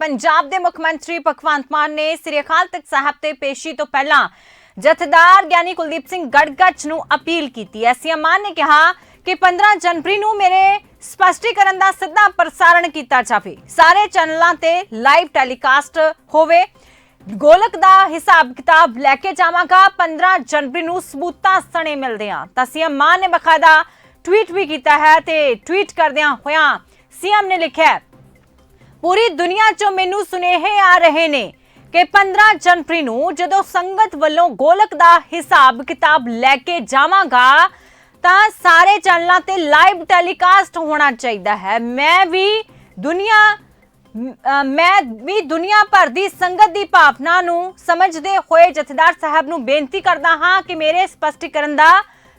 ਪੰਜਾਬ ਦੇ ਮੁੱਖ ਮੰਤਰੀ ਭਗਵੰਤ ਮਾਨ ਨੇ ਸ੍ਰੀ ਅਕਾਲ ਤਖਤ ਸਾਹਿਬ ਤੇ ਪੇਸ਼ੀ ਤੋਂ ਪਹਿਲਾਂ ਜਥੇਦਾਰ ਗਿਆਨੀ ਕੁਲਦੀਪ ਸਿੰਘ ਗੜਗੱਚ ਨੂੰ ਅਪੀਲ ਕੀਤੀ। ਹੈ ਸੀਐਮ ਮਾਨ ਨੇ ਕਿਹਾ ਕਿ 15 ਜਨਵਰੀ ਨੂੰ ਮੇਰੇ ਸਪਸ਼ਟੀਕਰਨ ਦਾ ਸਿੱਧਾ ਪ੍ਰਸਾਰਣ ਕੀਤਾ ਜਾਵੇ। ਸਾਰੇ ਚੈਨਲਾਂ ਤੇ ਲਾਈਵ ਟੈਲੀਕਾਸਟ ਹੋਵੇ। ਗੋਲਕ ਦਾ ਹਿਸਾਬ ਕਿਤਾਬ ਲੈ ਕੇ ਜਾਵਾਂਗਾ। 15 ਜਨਵਰੀ ਨੂੰ ਸਬੂਤਾਂ ਸਣੇ ਮਿਲਦੇ ਆ ਤਾਂ ਸੀਐਮ ਮਾਨ ਨੇ ਬਕਾਇਦਾ ਟਵੀਟ ਵੀ ਕੀਤਾ ਹੈ ਤੇ ਟਵੀਟ ਕਰਦਿਆਂ ਹੋਇਆਂ ਸੀਐਮ ਨੇ ਲਿਖਿਆ ਪੂਰੀ ਦੁਨੀਆ 'ਚੋਂ ਮੈਨੂੰ ਸੁਨੇਹੇ ਆ ਰਹੇ ਨੇ ਕਿ 15 ਜਨਵਰੀ ਨੂੰ ਜਦੋਂ ਸੰਗਤ ਵੱਲੋਂ ਗੋਲਕ ਦਾ ਹਿਸਾਬ ਕਿਤਾਬ ਲੈ ਕੇ ਜਾਵਾਂਗਾ, ਤਾਂ ਸਾਰੇ ਚੈਨਲਾਂ ਤੇ ਲਾਈਵ ਟੈਲੀਕਾਸਟ ਹੋਣਾ ਚਾਹੀਦਾ ਹੈ। ਮੈਂ ਵੀ ਦੁਨੀਆ ਮੈਂ ਵੀ ਦੁਨੀਆ ਭਰ ਦੀ ਸੰਗਤ ਦੀ ਭਾਵਨਾ ਨੂੰ ਸਮਝਦੇ ਹੋਏ ਜਥੇਦਾਰ ਸਾਹਿਬ ਨੂੰ ਬੇਨਤੀ ਕਰਦਾ ਹਾਂ ਕਿ ਮੇਰੇ ਸਪਸ਼ਟੀਕਰਨ ਦਾ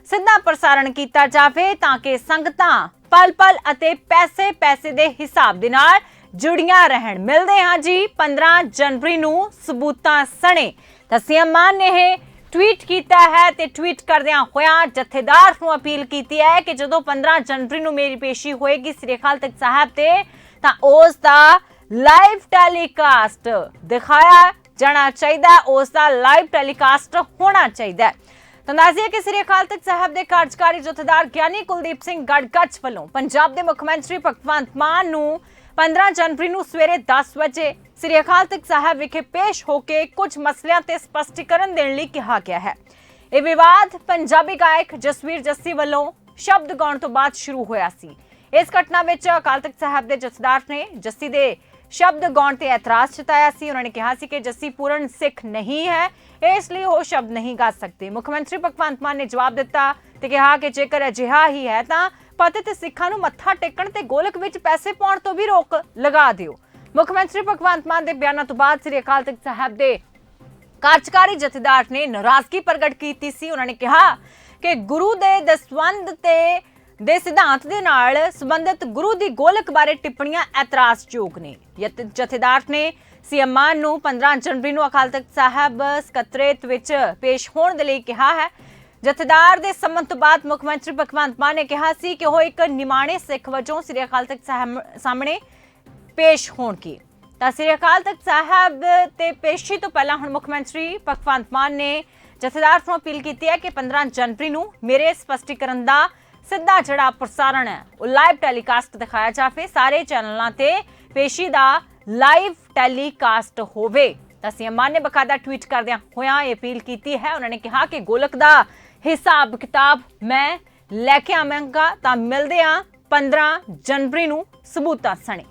ਸਿੱਧਾ ਪ੍ਰਸਾਰਣ ਕੀਤਾ ਜਾਵੇ ਤਾਂ ਕਿ ਸੰਗਤਾਂ ਪਲ ਪਲ ਅਤੇ ਪੈਸੇ ਪੈਸੇ ਦੇ ਹਿਸਾਬ ਦੇ ਨਾਲ ਜੁੜੀਆਂ ਰਹਿਣ। ਮਿਲਦੇ ਹਾਂ ਜੀ 15 ਜਨਵਰੀ ਨੂੰ ਸਬੂਤਾਂ ਸਣੇ। ਤਾਂ ਸੀਐਮ ਮਾਨ ਨੇ ਇਹ ਟਵੀਟ ਕੀਤਾ ਹੈ ਤੇ ਟਵੀਟ ਕਰਦਿਆਂ ਹੋਇਆਂ ਜਥੇਦਾਰ ਨੂੰ ਅਪੀਲ ਕੀਤੀ ਹੈ ਕਿ ਜਦੋਂ 15 ਜਨਵਰੀ ਨੂੰ ਮੇਰੀ ਪੇਸ਼ੀ ਹੋਏਗੀ ਸ੍ਰੀ ਤਖਤ ਸਾਹਿਬ ਤੇ ਤਾਂ ਉਸ ਦਾ ਲਾਈਵ ਟੈਲੀਕਾਸਟ ਦਿਖਾਇਆ ਜਾਣਾ ਚਾਹੀਦਾ ਹੈ, ਉਸ ਦਾ ਲਾਈਵ ਟੈਲੀਕਾਸਟ ਹੋਣਾ ਚਾਹੀਦਾ ਹੈ। ਤਾਂ ਦੱਸਿਆ ਕਿ ਸ੍ਰੀ ਅਕਾਲ ਤਖਤ ਸਾਹਿਬ ਦੇ ਕਾਰਜਕਾਰੀ ਜਥੇਦਾਰ ਗਿਆਨੀ ਕੁਲਦੀਪ ਸਿੰਘ ਗੜਗੱਚ ਵੱਲੋਂ ਪੰਜਾਬ ਦੇ ਮੁੱਖ ਮੰਤਰੀ ਭਗਵੰਤ ਮਾਨ ਨੂੰ 15 ਜਨਵਰੀ ਨੂੰ ਸਵੇਰੇ 10 ਵਜੇ ਸ੍ਰੀ ਅਕਾਲ ਤਖਤ ਸਾਹਿਬ ਵਿਖੇ ਪੇਸ਼ ਹੋ ਕੇ ਕੁਝ ਮਸਲਿਆਂ ਤੇ ਸਪਸ਼ਟੀਕਰਨ ਦੇਣ ਲਈ ਕਿਹਾ ਗਿਆ ਹੈ। ਇਹ ਵਿਵਾਦ ਪੰਜਾਬੀ ਗਾਇਕ ਜਸਵੀਰ ਜੱਸੀ ਵੱਲੋਂ ਸ਼ਬਦ ਗਾਉਣ ਤੋਂ ਬਾਅਦ ਸ਼ੁਰੂ ਹੋਇਆ ਸੀ। ਇਸ ਘਟਨਾ ਵਿੱਚ ਅਕਾਲ ਤਖਤ ਸਾਹਿਬ ਦੇ ਜਥੇਦਾਰ ਨੇ ਜੱਸੀ ਦੇ ਸ਼ਬਦ ਗਾਉਣ ਤੇ ਇਤਰਾਜ਼ ਜਤਾਇਆ ਸੀ। ਉਹਨਾਂ ਨੇ ਕਿਹਾ ਸੀ ਕਿ ਜੱਸੀ ਪੂਰਨ ਸਿੱਖ ਨਹੀਂ ਹੈ, ਇਸ ਲਈ ਉਹ ਸ਼ਬਦ ਨਹੀਂ ਗਾ ਸਕਦੇ। ਮੁੱਖ ਮੰਤਰੀ ਭਗਵੰਤ ਮਾਨ ਨੇ ਜਵਾਬ ਦਿੱਤਾ ਤੇ ਕਿਹਾ ਕਿ ਜੇਕਰ ਅਜਿਹਾ ਹੀ ਹੈ ਤਾਂ ਪਤਿਤ ਸਿੱਖਾਂ ਨੂੰ ਮੱਥਾ ਟੇਕਣ ਤੇ ਗੋਲਕ ਵਿੱਚ ਪੈਸੇ ਪਾਉਣ ਤੋਂ ਵੀ ਰੋਕ ਲਗਾ ਦਿਓ। ਮੁੱਖ ਮੰਤਰੀ ਭਗਵੰਤ ਮਾਨ ਦੇ ਬਿਆਨਾਂ ਤੋਂ ਬਾਅਦ ਸ੍ਰੀ ਅਕਾਲ ਤਖਤ ਸਾਹਿਬ ਦੇ ਕਾਰਜਕਾਰੀ ਜਥੇਦਾਰ ਨੇ ਨਾਰਾਜ਼ਗੀ ਪ੍ਰਗਟ ਕੀਤੀ ਸੀ। ਉਹਨਾਂ ਨੇ ਕਿਹਾ ਕਿ ਗੁਰੂ ਦੇ ਦਸਵੰਦ ਤੇ ਦੇ ਸਿਧਾਂਤ ਦੇ ਨਾਲ ਸੰਬੰਧਿਤ ਗੁਰੂ ਦੀ ਗੋਲਕ ਬਾਰੇ ਟਿੱਪਣੀਆਂ ਇਤਰਾਜ਼ਯੋਗ ਨੇ। ਜਥੇਦਾਰ ਨੇ ਸੀਐਮ ਮਾਨ ਨੂੰ 15 ਜਨਵਰੀ ਨੂੰ ਅਕਾਲ ਤਖਤ ਸਾਹਿਬ ਸਕੱਤਰੇਤ ਵਿੱਚ ਪੇਸ਼ ਹੋਣ ਦੇ ਲਈ ਕਿਹਾ ਹੈ ਜਥੇਦਾਰ ਦੇ ਸੰਬੰਧ ਤੋਂ ਬਾਅਦ ਮੁੱਖ ਮੰਤਰੀ ਭਗਵੰਤ ਮਾਨ ਨੇ ਕਿਹਾ ਸੀ ਕਿ ਉਹ ਇੱਕ ਨਿਮਾਣੇ ਸਿੱਖ ਵਜੋਂ ਸ੍ਰੀ ਅਕਾਲ ਤਖਤ ਸਾਹਮਣੇ ਪੇਸ਼ ਹੋਣਗੇ। ਤਾਂ ਸ੍ਰੀ ਅਕਾਲ ਤਖਤ ਸਾਹਿਬ ਤੇ ਪੇਸ਼ੀ ਤੋਂ ਪਹਿਲਾਂ ਹੁਣ ਮੁੱਖ ਮੰਤਰੀ ਭਗਵੰਤ ਮਾਨ ਨੇ ਜਥੇਦਾਰ ਨੂੰ ਅਪੀਲ ਕੀਤੀ ਹੈ ਕਿ 15 ਜਨਵਰੀ ਨੂੰ ਮੇਰੇ ਸਪਸ਼ਟੀਕਰਨ ਦਾ ਸਿੱਧਾ ਜਿਹੜਾ ਪ੍ਰਸਾਰਣ ਹੈ, ਉਹ ਲਾਈਵ ਟੈਲੀਕਾਸਟ ਦਿਖਾਇਆ ਜਾਵੇ। ਸਾਰੇ ਚੈਨਲਾਂ ਤੇ ਪੇਸ਼ੀ ਦਾ ਲਾਈਵ ਟੈਲੀਕਾਸਟ ਹੋਵੇ। ਤਾਂ ਸੀਐਮ ਮਾਨ ਨੇ ਬਕਾਇਦਾ ਟਵੀਟ ਕਰਦਿਆਂ ਹੋਇਆਂ ਇਹ ਅਪੀਲ ਕੀਤੀ ਹੈ। ਉਹਨਾਂ ਨੇ ਕਿਹਾ ਕਿ ਗੋਲਕ ਦਾ ਹਿਸਾਬ ਕਿਤਾਬ ਮੈਂ ਲੈ ਕੇ ਆਵਾਂਗਾ ਤਾਂ ਮਿਲਦੇ ਆ 15 ਜਨਵਰੀ ਨੂੰ ਸਬੂਤਾਂ ਸਣੇ